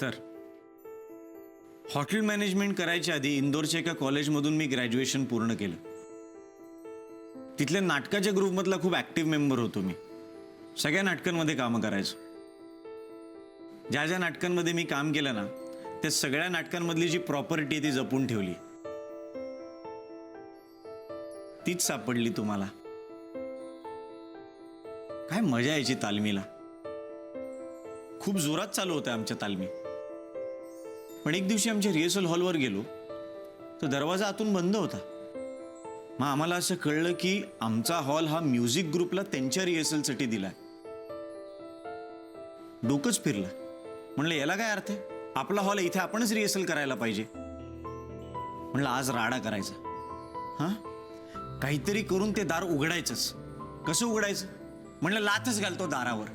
तर. Hotel management करायच्या आधी इंदोरच्या एका कॉलेजमधून मी ग्रॅज्युएशन पूर्ण केलं. तिथल्या नाटकाच्या ग्रुपमधला खूप ॲक्टिव्ह मेंबर होतो मी. सगळ्या नाटकांमध्ये कामं करायचो. ज्या ज्या नाटकांमध्ये मी काम केलं ना त्या सगळ्या नाटकांमधली जी प्रॉपर्टी आहे ती जपून ठेवली. तीच सापडली तुम्हाला. काय मजा यायची तालमीला. खूप जोरात चालू होत्या आमच्या तालमी. पण एक दिवशी आमच्या रिहर्सल हॉलवर गेलो. तर दरवाजा आतून बंद होता. मग आम्हाला असं कळलं की आमचा हॉल हा म्युझिक ग्रुपला त्यांच्या रिहर्सलसाठी दिलाय. डोकंच फिरलं. म्हणलं याला काय अर्थ आहे? आपला हॉल इथे आपणच रिहर्सल करायला पाहिजे. म्हणलं आज राडा करायचा. हां? काहीतरी करून ते दार उघडायचंच. कसं उघडायचं? म्हणलं लाथच घालतो दारावर.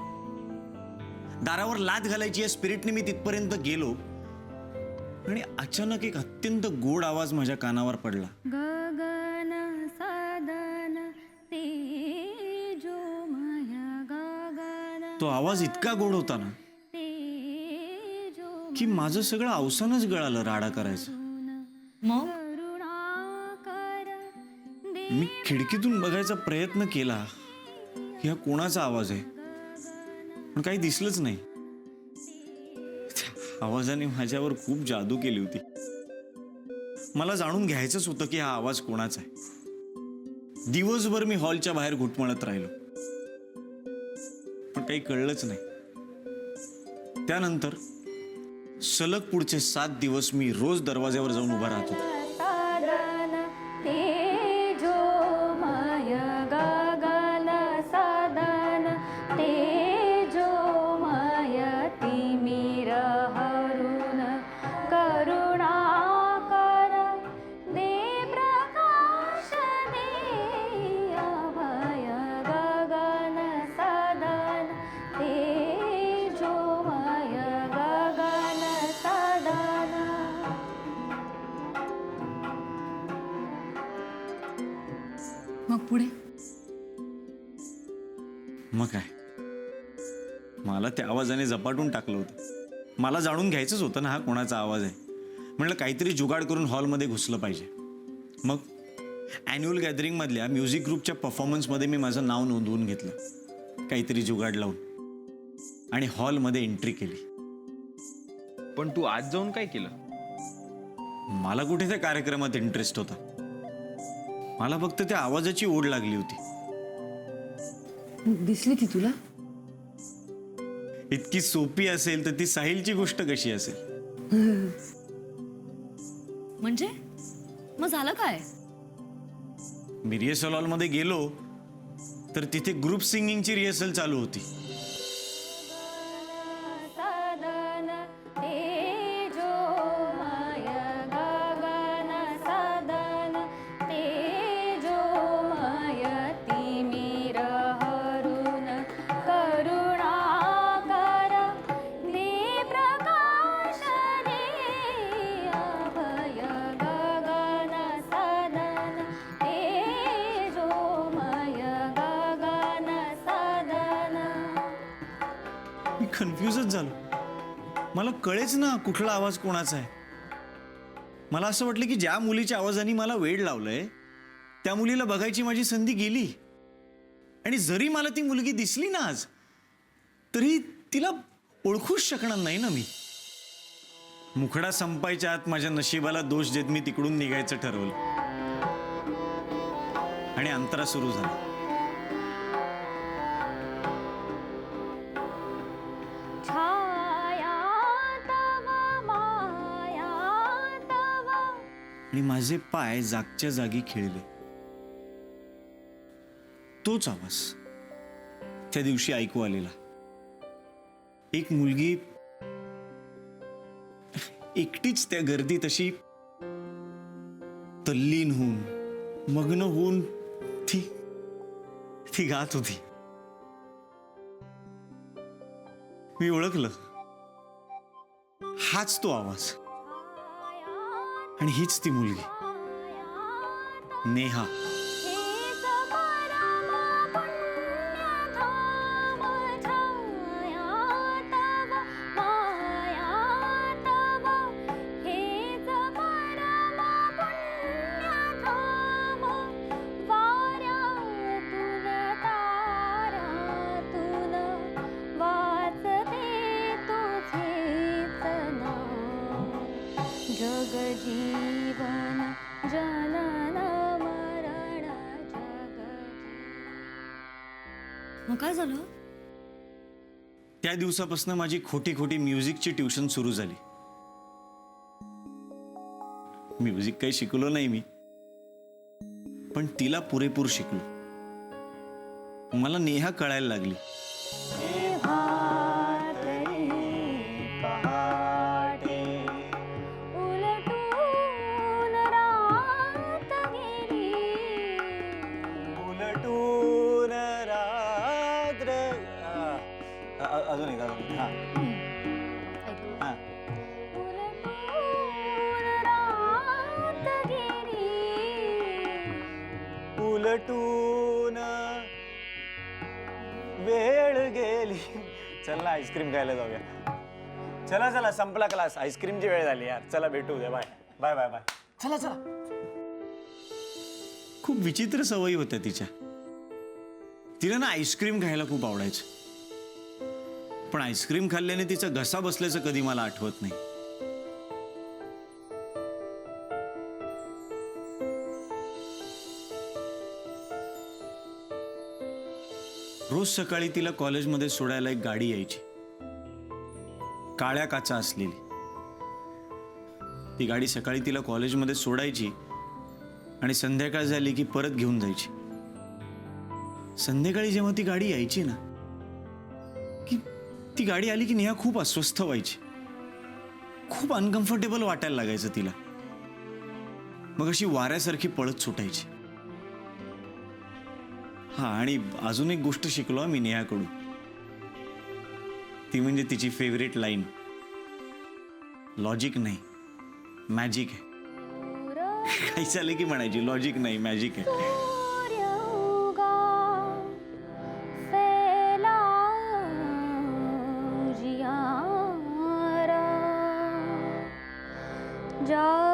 दारावर लाथ घालायची या स्पिरिटने मी तिथपर्यंत गेलो. आणि अचानक एक अत्यंत गोड आवाज माझ्या कानावर पडला. गगन सदन तेजोमय गगन तो आवाज इतका गोड होता ना तेजो की माझं सगळं अवसानच गळालं राडा करायचं. मग? मी खिडकीतून बघायचा प्रयत्न केला. की हा कोणाचा आवाज आहे? पण काही दिसलंच नाही. आवाजाने माझ्यावर खूप जादू केली होती. मला जाणून घ्यायचंच होतं की हा आवाज कोणाचा आहे. दिवसभर मी हॉलच्या बाहेर घुटमळत राहिलो. पण काही कळलंच नाही. त्यानंतर सलग पुढचे सात दिवस मी रोज दरवाज्यावर जाऊन उभा राहत होतो. झपाटून टाकलं होतं. मला जाणून घ्यायचंच होतं ना हा कोणाचा आवाज आहे. म्हणलं काहीतरी जुगाड करून हॉलमध्ये घुसलं पाहिजे. मग ॲन्युअल गॅदरिंगमधल्या म्युझिक ग्रुपच्या परफॉर्मन्समध्ये मी माझं नाव नोंदवून घेतलं. काहीतरी जुगाड लावून. आणि हॉलमध्ये एंट्री केली. पण तू आज जाऊन काय केलं? मला कुठे त्या कार्यक्रमात इंटरेस्ट होता? मला फक्त त्या आवाजाची ओढ लागली होती. दिसली ती तुला? इतकी सोपी असेल तर ती साहिलची गोष्ट कशी असेल? म्हणजे? मग झालं काय? मी रिहर्सल हॉलमध्ये गेलो तर तिथे ग्रुप सिंगिंगची रिहर्सल चालू होती. कन्फ्युजच झालो. मला कळेच ना कुठला आवाज कोणाचा आहे. मला असं वाटलं की ज्या मुलीच्या आवाजाने मला वेड लावलंय त्या मुलीला बघायची माझी संधी गेली. आणि जरी मला ती मुलगी दिसली ना आज तरी तिला ओळखूच शकणार नाही ना मी. मुखडा संपायच्या आत माझ्या नशिबाला दोष देत मी तिकडून निघायचं ठरवलं. आणि अंतरा सुरू झाला. आणि माझे पाय जागच्या जागी खेळले. तोच आवाज त्या दिवशी ऐकू आलेला. एक मुलगी एकटीच त्या गर्दीत अशी तल्लीन होऊन मग्न होऊन ती ती गात होती. मी ओळखलं. हाच तो आवाज. आणि हीच ती मुलगी. नेहा. त्या दिवसापासून माझी खोटी खोटी म्युझिकची ट्युशन सुरू झाली. म्युझिक काही शिकलो नाही मी. पण तिला पुरेपूर शिकलो. मला नेहा कळायला लागली. आईस्क्रीम खायला जाऊया. चला चला संपला क्लास आईस्क्रीमची वेळ झाली यार. चला भेटू उद्या. बाय बाय बाय बाय चला चला. खूप विचित्र सवयी होत्या तिच्या. तिला ना आईस्क्रीम खायला खूप आठवायचं पण आईस्क्रीम खाल्ल्याने तिचा घसा बसल्याचं कधी मला आठवत नाही. रोज सकाळी तिला कॉलेजमध्ये सोडायला एक गाडी यायची. काळ्या काचा असलेली. ती गाडी सकाळी तिला कॉलेजमध्ये सोडायची आणि संध्याकाळ झाली की परत घेऊन जायची. संध्याकाळी जेव्हा ती गाडी यायची ना की ती गाडी आली की नेहा खूप अस्वस्थ व्हायची. खूप अनकम्फर्टेबल वाटायला लागायचं तिला. मग अशी वाऱ्यासारखी पळत सुटायची. हा आणि अजून एक गोष्ट शिकलो मी नेहाकडून. ती म्हणजे तिची फेवरेट लाईन लॉजिक नाही. मॅजिक आहे. काही झालं की म्हणायची लॉजिक नाही मॅजिक आहे. जा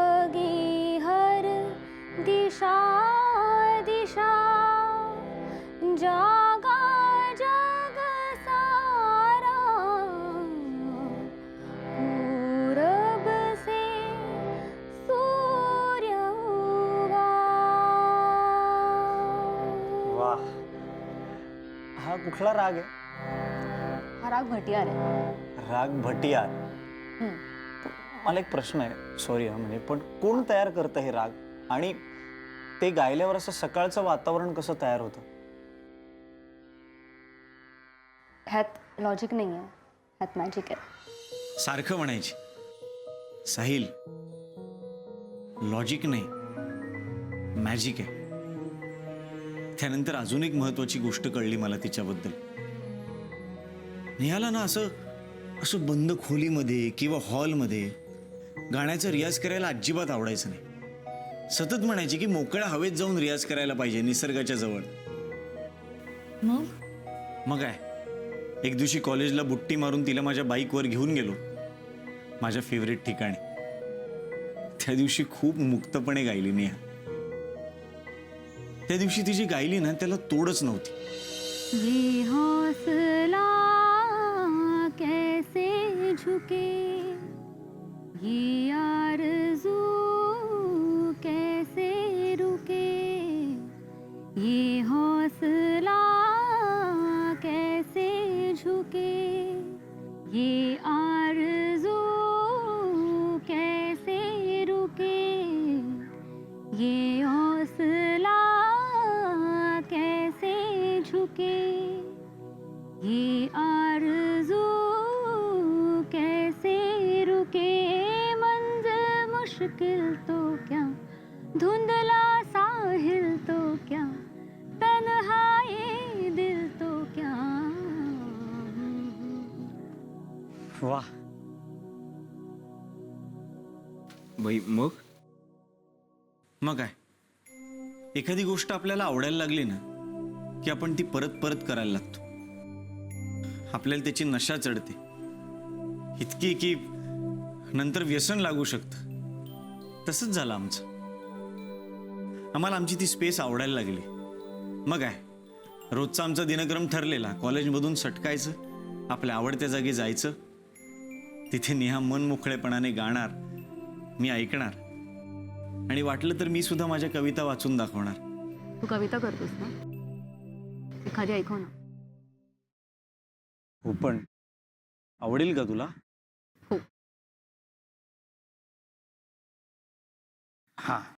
कुठला राग आहे? हा राग भटियार आहे. राग भटियार? मला एक प्रश्न आहे सॉरी हा म्हणजे पण कोण तयार करतं हे राग? आणि ते गायल्यावर असं सकाळचं वातावरण कसं तयार होतं? ह्यात लॉजिक नाही आहे ह्यात मॅजिक आहे. सारखं म्हणायची. साहिल लॉजिक नाही. मॅजिक आहे. त्यानंतर अजून एक महत्वाची गोष्ट कळली मला तिच्याबद्दल. नेहाला ना असं असं बंद खोलीमध्ये किंवा हॉलमध्ये गाण्याचा रियाज करायला अजिबात आवडायचं नाही. सतत म्हणायची की मोकळ्या हवेत जाऊन रियाज करायला पाहिजे निसर्गाच्या जवळ. मग? मग काय? एक दिवशी कॉलेजला बुट्टी मारून तिला माझ्या बाईकवर घेऊन गेलो. माझ्या फेवरेट ठिकाणी. त्या दिवशी खूप मुक्तपणे गायली नेहा. त्या दिवशी ती जी गायली ना त्याला तोडच नव्हती. ये हौसला कैसे झुके ये आरज़ू कैसे रुके? ये हौसला कैसे झुके? ये एखादी गोष्ट आपल्याला आवडायला लागली ना की आपण ती परत परत करायला लागतो. आपल्याला त्याची नशा चढते. इतकी की नंतर व्यसन लागू शकतं. तसंच झालं आमचं. आम्हाला आमची ती स्पेस आवडायला लागली. मग काय? रोजचा आमचा दिनक्रम ठरलेला. कॉलेजमधून सटकायचं आपल्या आवडत्या जागी जायचं. तिथे नेहा मन मोकळेपणाने गाणार मी ऐकणार. आणि वाटलं तर मी सुद्धा माझ्या कविता वाचून दाखवणार. तू कविता करतोस ना? एखादी ऐकव ना. हो पण आवडेल का तुला? हो. हा.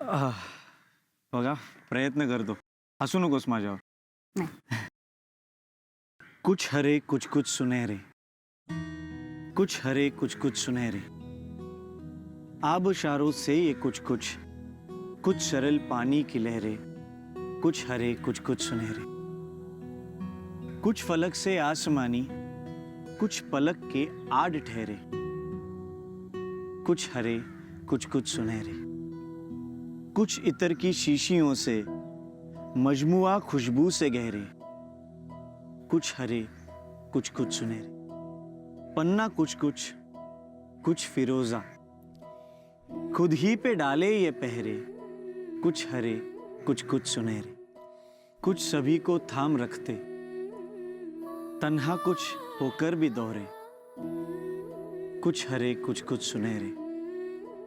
आह, बघा प्रयत्न करतो. हसू नकोस माझ्यावर. कुछ हरे कुछ कुछ सुनहरे. कुछ हरे कुछ कुछ सुनहरे. आबशारों से ये कुछ कुछ। कुछ सरल पानी की लहरें, कुछ हरे, कुछ कुछ सुनहरे। कुछ फलक से आसमानी, कुछ पलक के आड़ ठहरे। कुछ हरे, कुछ कुछ सुनहरे। कुछ इतर की शीशियों से, मजमुआ खुशबू से गहरे। कुछ हरे, कुछ कुछ सुनहरे। पन्ना कुछ कुछ कुछ फिरोजा। खुद ही पे डाले ये पहरे। कुछ हरे कुछ कुछ सुनहरे। कुछ सभी को थाम रखते। तन्हा कुछ होकर भी दोहरे कुछ हरे कुछ कुछ सुनहरे।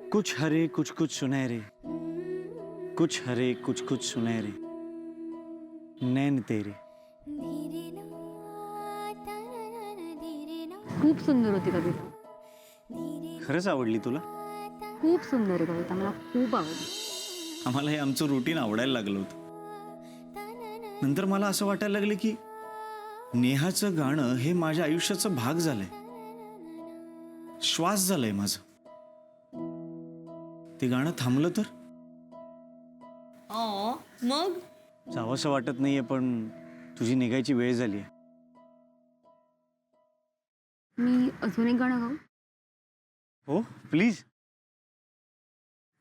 कुछ हरे कुछ कुछ सुनहरे। कुछ हरे कुछ कुछ सुनहरे। नैन तेरे। खूप सुंदर होती कविता खरंच आवडली तुला? खूप सुंदर आहे कविता मला खूप आवडली. आम्हाला हे आमचं रुटीन आवडायला लागलं होतं. नंतर मला असं वाटायला लागलं की नेहाचं गाणं हे माझ्या आयुष्याचा भाग झालंय. श्वास झालंय माझं. ते गाणं थांबलं तर? मग? जावंसं वाटत नाहीये पण तुझी निघायची वेळ झाली आहे. मी अजून एक गाणं गाऊ? हो प्लीज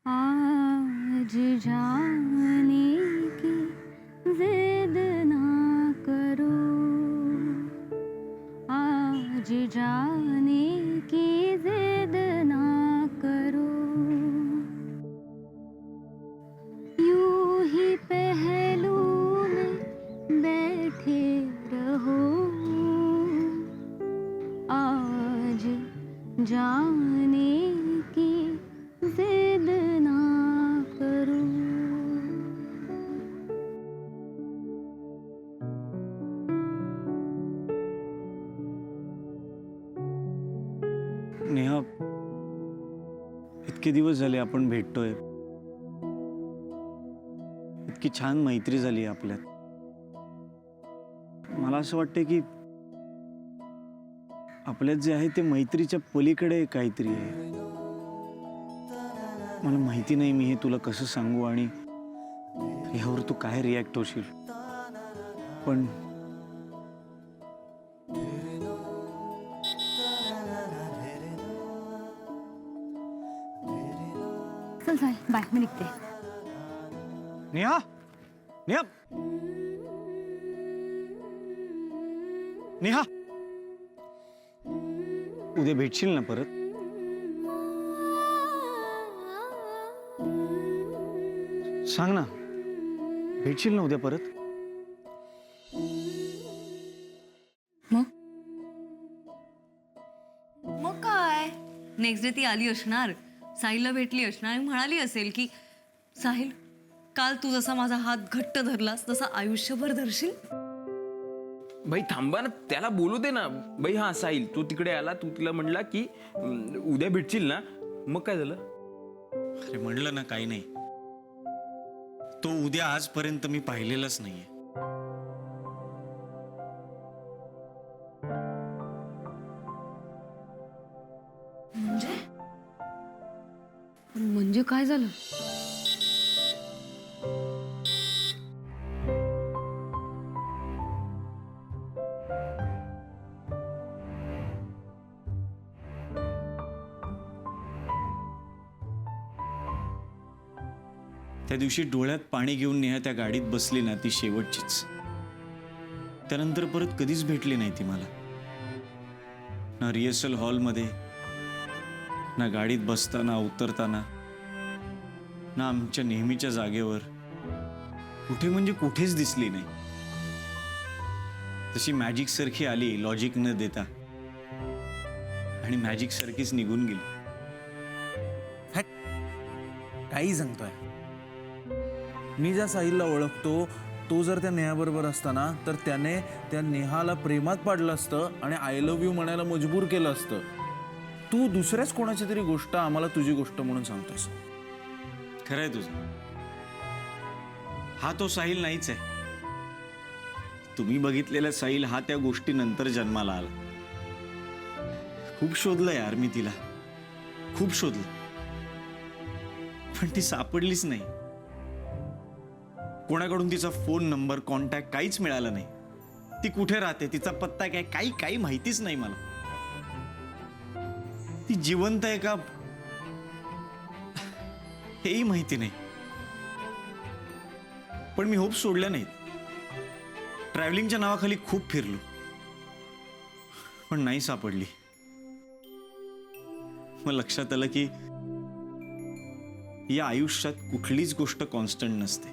आज जाने की जिद ना करो। आज जा इतके दिवस झाले आपण भेटतोय. इतकी छान मैत्री झाली आपल्यात. मला असं वाटतं की आपल्यात जे आहे ते मैत्रीच्या पलीकडे काहीतरी आहे. मला माहिती नाही मी हे तुला कसं सांगू आणि ह्यावर तू काय रिॲक्ट होशील. पण बाय मी निघते नेहा नेहा नेहा उद्या भेटशील ना परत? सांग ना. भेटशील ना उद्या परत? मग? मग काय? नेक्स्ट डे ती आली असणार. साहिलला भेटली असणार आणि म्हणाली असेल की साहिल काल तू जसा माझा हात घट्ट धरलास तसा आयुष्यभर धरशील? भाई थांबा ना त्याला बोलू दे ना. भाई हा साहिल तू तिकडे आला तू तिला म्हणला की "हम्म, उद्या भेटशील ना. मग काय झालं? अरे म्हणलं ना काही नाही. तो उद्या आजपर्यंत मी पाहिलेलाच नाहीये. काय झालं? त्या दिवशी डोळ्यात पाणी घेऊन नेहा त्या गाडीत बसली ना ती शेवटचीच. त्यानंतर परत कधीच भेटली नाही ती मला. ना रिहर्सल हॉलमध्ये ना गाडीत बसताना उतरताना. ना आमच्या नेहमीच्या जागेवर. कुठे म्हणजे कुठेच दिसली नाही. तशी मॅजिक सारखी आली लॉजिक न देता. आणि मॅजिक सारखीच निघून गेली. काही सांगतोय मी ज्या साहिलला ओळखतो तो जर त्या नेहाबरोबर असताना तर त्याने त्या नेहाला प्रेमात पाडलं असतं आणि आय लव्ह यू म्हणायला मजबूर केलं असतं. तू दुसऱ्याच कोणाची तरी गोष्ट आम्हाला तुझी गोष्ट म्हणून सांगतोस. खरंय तुझं. हा तो साहिल नाहीच आहे. तुम्ही बघितलेला साहिल हा त्या गोष्टीनंतर जन्माला आला. खूप शोधलं यार मी तिला. खूप शोधलं. पण ती सापडलीच नाही. कोणाकडून तिचा फोन नंबर कॉन्टॅक्ट काहीच मिळाला नाही. ती कुठे राहते तिचा पत्ता काय काही काही माहितीच नाही मला. ती जिवंत आहे का? हेही माहिती नाही. पण मी होप सोडल्या नाहीत. ट्रॅव्हलिंगच्या नावाखाली खूप फिरलो. पण नाही सापडली. मग लक्षात आलं की या आयुष्यात कुठलीच गोष्ट कॉन्स्टंट नसते.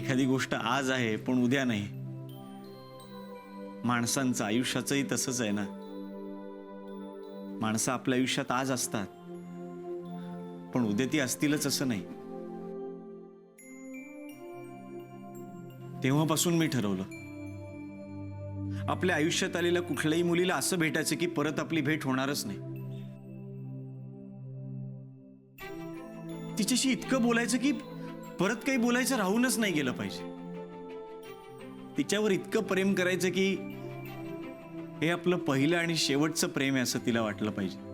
एखादी गोष्ट आज आहे पण उद्या नाही. माणसांचं आयुष्याचंही तसंच आहे ना? माणसं आपल्या आयुष्यात आज असतात. पण उद्या ती असतीलच असं नाही. तेव्हापासून मी ठरवलं. आपल्या आयुष्यात आलेल्या कुठल्याही मुलीला असं भेटायचं की परत आपली भेट होणारच नाही. तिच्याशी इतकं बोलायचं की परत काही बोलायचं राहूनच नाही गेलं पाहिजे. तिच्यावर इतकं प्रेम करायचं की हे आपलं पहिलं आणि शेवटचं प्रेम आहे असं तिला वाटलं पाहिजे.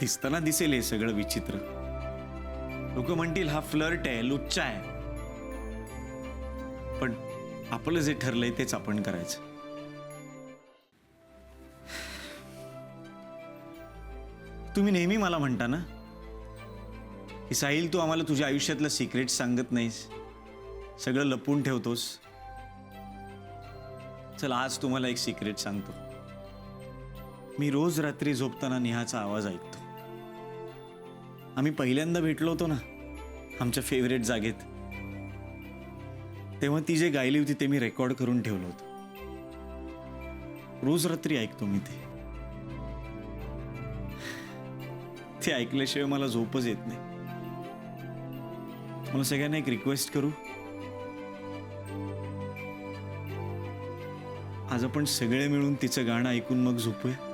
दिसताना दिसेल हे सगळं विचित्र. लोक म्हणतील हा फ्लर्ट आहे लुच्चा आहे. पण आपलं जे ठरलंय तेच आपण करायचं. तुम्ही नेहमी मला म्हणता ना की साहिल तू आम्हाला तुझ्या आयुष्यातलं सिक्रेट सांगत नाहीस. सगळं लपून ठेवतोस. चल आज तुम्हाला एक सिक्रेट सांगतो. मी रोज रात्री झोपताना नेहाचा आवाज ऐकतो. आम्ही पहिल्यांदा भेटलो होतो ना आमच्या फेवरेट जागेत. तेव्हा ती जे गायली होती ते मी रेकॉर्ड करून ठेवलं होतं. रोज रात्री ऐकतो मी ते. ते ऐकल्याशिवाय मला झोपच येत नाही. मला सगळ्यांना एक रिक्वेस्ट करू. आज आपण सगळे मिळून तिचं गाणं ऐकून मग झोपूया.